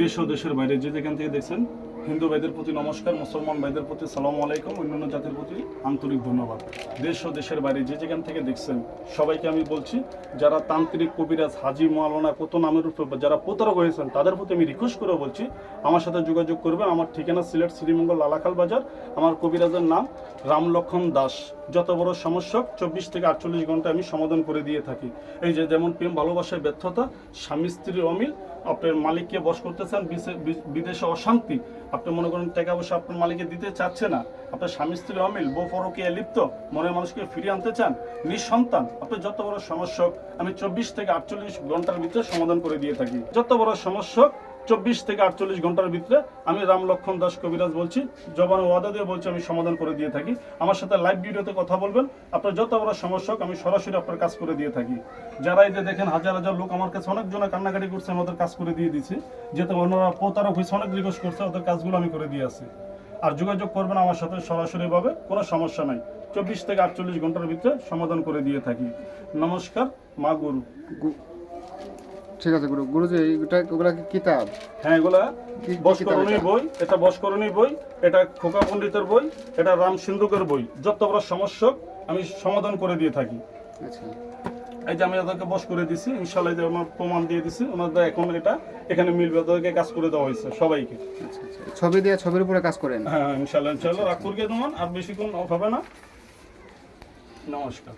দেশ ও দেশের বাইরে যে যেখান থেকে দেখছেন, হিন্দু ভাইদের প্রতি নমস্কার, মুসলমান ভাইদের প্রতি সালাম আলাইকুম, অন্যান্য জাতির প্রতি আন্তরিক ধন্যবাদ। দেশ ও দেশের বাইরে যে যেখান থেকে দেখছেন, সবাইকে আমি বলছি, যারা তান্ত্রিক কবিরাজ, হাজি, মাওলানা, কত নামের উপর, যারা প্রতারক হয়েছেন, তাদের প্রতি আমি রিকোয়েস্ট করে বলছি, আমার সাথে যোগাযোগ করবেন। আমার ঠিকানা সিলেট, শ্রীমঙ্গল, লালাখাল বাজার। আমার কবিরাজের নাম রামলক্ষণ দাস। যত বড় সমস্যা চব্বিশ থেকে আটচল্লিশ ঘণ্টা আমি সমাধান করে দিয়ে থাকি। এই যে যেমন প্রেম ভালোবাসায় ব্যর্থতা, স্বামী স্ত্রীর অমিল আপনার মালিককে বস করতে চান বিদেশে অশান্তি, আপনি মনে করেন টাকা পয়সা আপনার মালিককে দিতে চাচ্ছে না, আপনার স্বামী স্ত্রী অমিল, বউ ফরকিয়া লিপ্ত, মনের মানুষকে ফিরিয়ে আনতে চান, নিঃসন্তান আপনার যত বড় সমস্যা আমি চব্বিশ থেকে আটচল্লিশ ঘণ্টার ভিতরে সমাধান করে দিয়ে থাকি। যত বড় সমস্যা চব্বিশ থেকে আটচল্লিশ ঘণ্টার ভিতরে আমি রাম লক্ষণ দাস কবিরাজ বলছি। জবান ওয়াদা দিয়ে বলছি আমি সমাধান করে দিয়ে থাকি। আমার সাথে লাইভ ভিডিওতে কথা বলবেন। আপনার যত বড় সমস্যা হোক, আমি সরাসরি আপনার কাজ করে দিয়ে থাকি। যারা এই যে দেখেন হাজার হাজার লোক আমার কাছে অনেক জনে কান্নাকাটি করছে আমি ওদের কাজ করে দিয়ে দিচ্ছি যেহেতু ওনারা প্রতারক হয়েছে অনেক রিকোয়েস্ট করছে ওদের কাজগুলো আমি করে দিয়ে আসি। আর যোগাযোগ করবেন আমার সাথে সরাসরিভাবে কোনো সমস্যা নাই। চব্বিশ থেকে আটচল্লিশ ঘণ্টার ভিতরে সমাধান করে দিয়ে থাকি। নমস্কার মা গুরু। ঠিক আছে গুরু গুরুজি এটা ওগুলা কি কিতাব? হ্যাঁ এগুলা কি- কি বস্করণী বই এটা বস্করণী বই এটা খোকা পণ্ডিতের বই এটা রাম সিন্ধুকের বই। যত বড় সমস্যা আমি সমাধান করে দিয়ে থাকি। আচ্ছা। এই যে আমি ওদেরকে বস করে দিছি ইনশাল্লাহ এই যে আমার প্রমাণ দিয়ে দিছি ওনাদের এখন এটা এখানে মিলবে ওদেরকে কাজ করে দেওয়া হয়েছে সবাইকে। আচ্ছা আচ্ছা। ছবি দিয়ে ছবির উপরে কাজ করেন? হ্যাঁ ইনশাল্লাহ ইনশাল্লাহ রাগ করিয়ে দেবেন আর বেশিক্ষণ হবে না। নমস্কার।